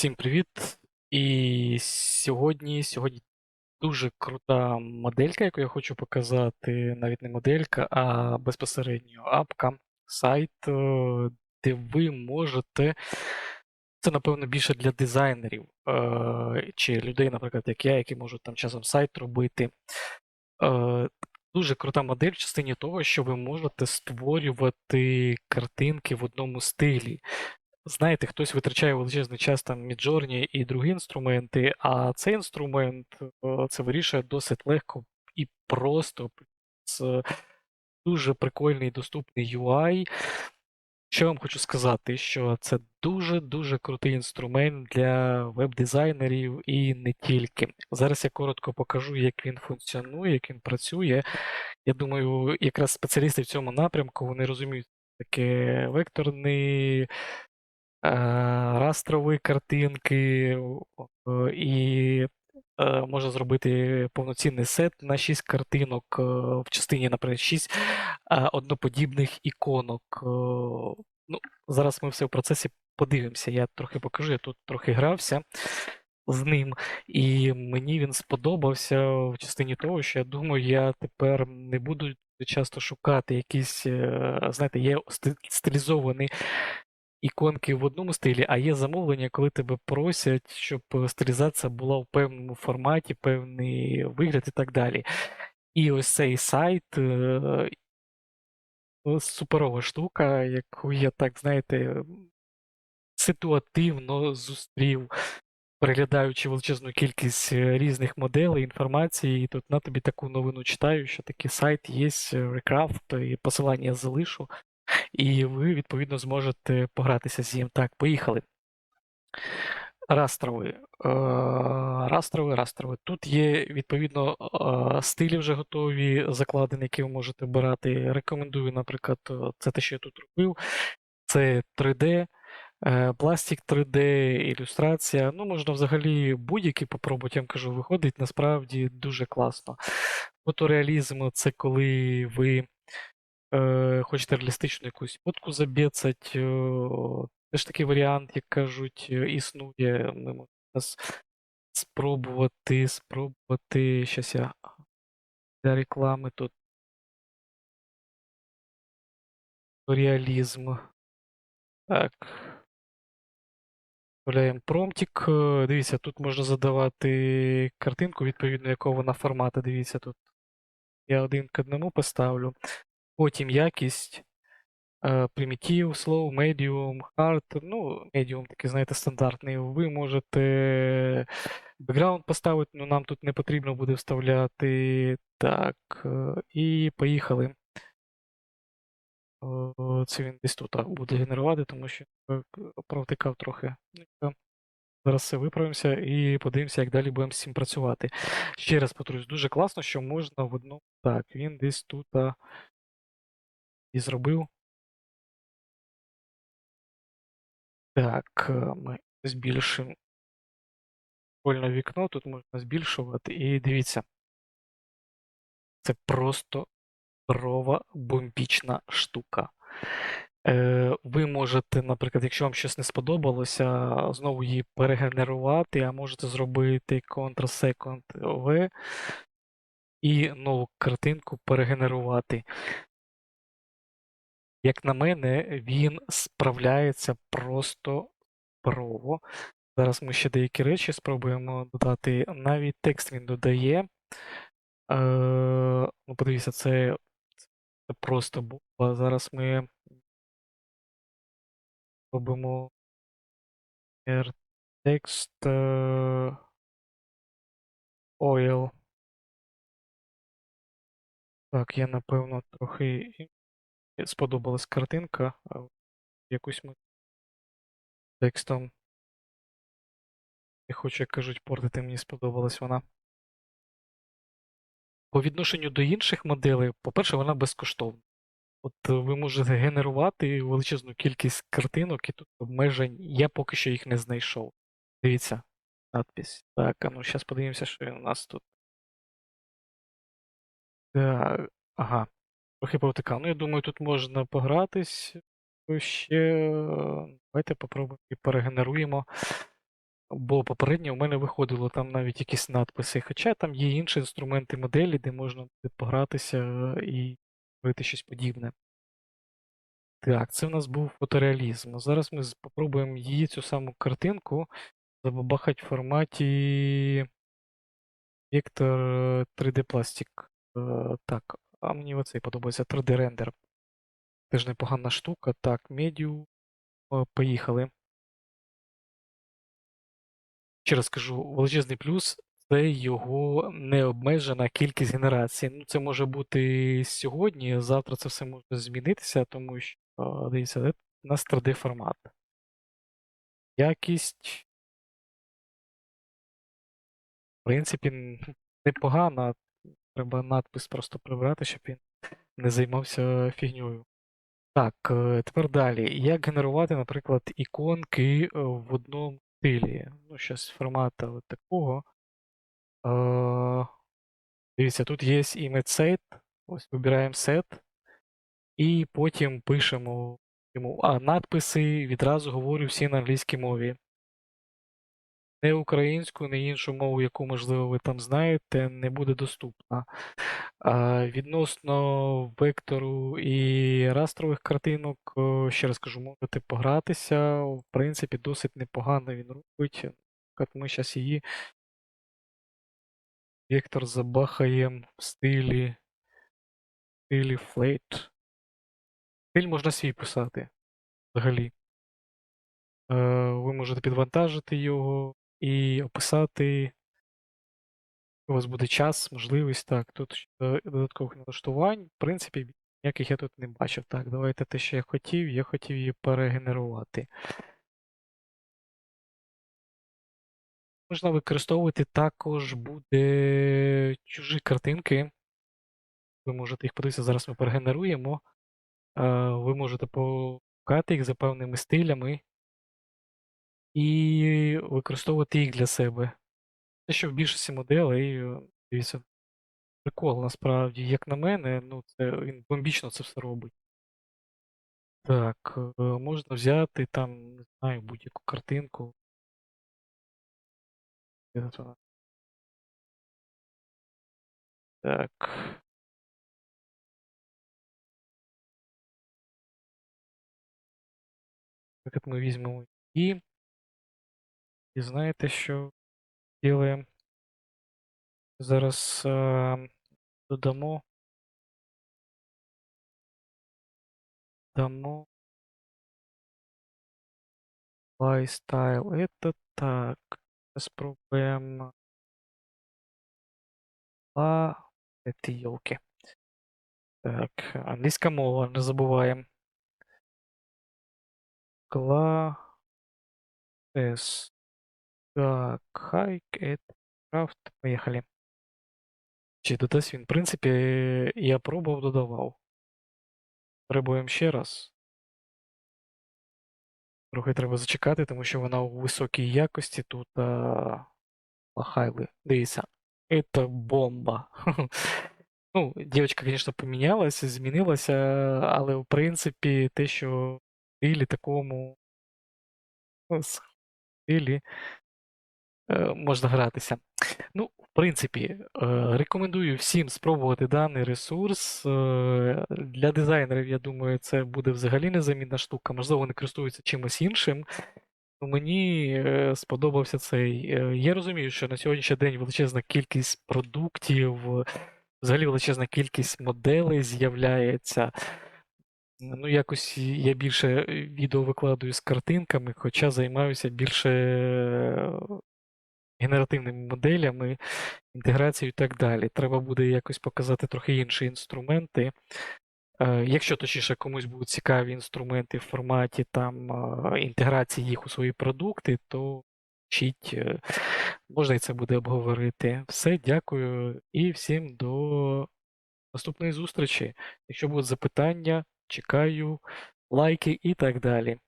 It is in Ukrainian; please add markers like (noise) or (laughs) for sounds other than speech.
Всім привіт! І сьогодні, сьогодні дуже крута моделька, яку я хочу показати. Навіть не моделька, а безпосередньо апка, сайт, е, де ви можете. Це, напевно, більше для дизайнерів е, чи людей, наприклад, як я, які можуть там часом сайт робити. Е, Дуже крута модель в частині того, що ви можете створювати картинки в одному стилі. Знаєте, хтось витрачає величезний час там Midjourney і другі інструменти, а цей інструмент е, це вирішує досить легко і просто з дуже прикольний доступний UI. Що я вам хочу сказати, що це дуже-дуже крутий інструмент для веб-дизайнерів і не тільки. Зараз я коротко покажу, як він функціонує, як він працює. Я думаю, якраз спеціалісти в цьому напрямку вони розуміють таке векторний растрові картинки і е, може зробити повноцінний сет на 6 картинок е, в частині, наприклад, 6 одноподібних іконок. Ну, Зараз ми все в процесі подивимося. Я трохи покажу, я тут трохи грався з ним, і мені він сподобався в частині того, що я думаю, я тепер не буду часто шукати якісь, знаєте, є стилізований іконки в одному стилі, а є замовлення, коли тебе просять, щоб стилізація була в певному форматі, певний вигляд і так далі. І ось цей сайт е, суперова штука, яку я так, знаєте, ситуативно зустрів, переглядаючи величезну кількість е, різних моделей, інформації, і тут на тобі таку новину читаю, що такий сайт є, Recraft, і посилання залишу і ви, відповідно, зможете погратися з ним. Так, поїхали. Растровий. Е, растровий, растровий. Тут є, відповідно, е, стилі вже готові, закладені, які ви можете обирати. Рекомендую, наприклад, е, це те, що я тут робив. Це 3D, пластик 3D, ілюстрація. Ну, можна взагалі будь-який попробувати, я вам кажу, виходить насправді дуже класно. Фотореалізм це коли ви е, хочете реалістичну якусь фотку забєцать. Е, теж такий варіант, як кажуть, існує. Ми можемо спробувати, спробувати. Щас я для реклами тут. Реалізм. Так. Вставляємо промптик. Е, дивіться, тут можна задавати картинку, відповідно, якого вона формату. Дивіться, тут я один к одному поставлю. Потім якість, примітив, slow, medium, hard. Ну, medium такий, знаєте, стандартний. Ви можете бекграунд поставити, але нам тут не потрібно буде вставляти. Так, е, і поїхали. Це він десь тут буде генерувати, тому що е, провтикав трохи. Зараз все виправимося і подивимося, як далі будемо з цим працювати. Ще раз повторюсь, дуже класно, що можна в одному. Так, він десь тут і зробив. Так, е, ми збільшимо вольне вікно, тут можна збільшувати. І дивіться, це просто здорова бомбічна штука. Е, Ви можете, наприклад, якщо вам щось не сподобалося, знову її перегенерувати, а можете зробити Ctrl-C, і нову картинку перегенерувати. Як на мене, він справляється просто прово. Зараз ми ще деякі речі спробуємо додати. Навіть текст він додає. Е, ну, Подивіться, це, це просто бомба. Зараз ми робимо текст е, oil. Так, я напевно трохи сподобалась картинка. Якусь ми текстом. Не хочу, як кажуть, портити, мені сподобалась вона. По відношенню до інших моделей, по-перше, вона безкоштовна. От ви можете генерувати величезну кількість картинок, і тут обмежень. Я поки що їх не знайшов. Дивіться, надпись. Так, а ну зараз подивимося, що у нас тут. Так, ага. Трохи повтикав. Ну, я думаю, тут можна погратись ще. Давайте попробуємо і перегенеруємо. Бо попередньо у мене виходило там навіть якісь надписи, хоча там є інші інструменти моделі, де можна погратися і робити щось подібне. Так, це в нас був фотореалізм. Зараз ми спробуємо її цю саму картинку забабахати в форматі Vector 3D Plastic. Е, Так, а мені оцей подобається 3D рендер. Теж непогана штука. Так, медіу. Е, Поїхали. Ще раз кажу, величезний плюс це його необмежена кількість генерацій. Ну, це може бути сьогодні, завтра це все може змінитися, тому що, дивіться, це у нас 3D формат. Якість, в принципі, непогана. Треба надпис просто прибрати, щоб він не займався фігньою. Так, е, тепер далі. Як генерувати, наприклад, іконки е, в одному стилі? Ну, щось формата такого. Е, Дивіться, тут є image set. Ось вибираємо set. І потім пишемо йому. А, надписи відразу говорю всі на англійській мові. Не українську, не іншу мову, яку, можливо, ви там знаєте, не буде доступна. Відносно вектору і растрових картинок, ще раз кажу, можете погратися. В принципі, досить непогано він робить. Ми зараз її вектор забахаємо в стилі, стилі Flat. Стиль можна свій писати взагалі. Е, Ви можете підвантажити його і описати. У вас буде час, можливість. Так, тут додаткових налаштувань. В принципі, ніяких я тут не бачив. Так, давайте те, що я хотів. Я хотів її перегенерувати. Можна використовувати також буде чужі картинки. Ви можете їх подивитися, зараз ми перегенеруємо. Е, Ви можете пошукати їх за певними стилями і використовувати їх для себе. Те, що в більшості моделей, дивіться, прикол насправді, як на мене, ну це він бомбічно це все робить. Так, е, можна взяти там, не знаю, будь-яку картинку. Так. Так, ми візьмемо і. І знаєте, що Ділаємо. Зараз е, додамо. Дамо. Lifestyle. Это так. Спробуємо. А, это елки. Так, англійська мова, не забуваємо. Класс. Так, хайк, это крафт. Поїхали. Чи додасть він? В принципі, я пробував, додавав. Пробуємо ще раз. Трохи треба зачекати, тому що вона у високій якості тут а... лахайли. Дивіться. Это бомба. (laughs) Ну, дівчинка, звісно, помінялася, змінилася, але в принципі те, що в стилі такому стилі можна гратися. Ну, в принципі, е, рекомендую всім спробувати даний ресурс. Е, Для дизайнерів, я думаю, це буде взагалі незамінна штука. Можливо, вони користуються чимось іншим. Ну, Мені е, сподобався цей. Е, Я розумію, що на сьогоднішній день величезна кількість продуктів, взагалі величезна кількість моделей з'являється. Ну, якось я більше відео викладаю з картинками, хоча займаюся більше е, генеративними моделями, інтеграцією і так далі. Треба буде якось показати трохи інші інструменти. Е, Якщо точніше комусь будуть цікаві інструменти в форматі там е, інтеграції їх у свої продукти, то вчіть, е, можна і це буде обговорити. Все, дякую і всім до наступної зустрічі. Якщо будуть запитання, чекаю, лайки і так далі.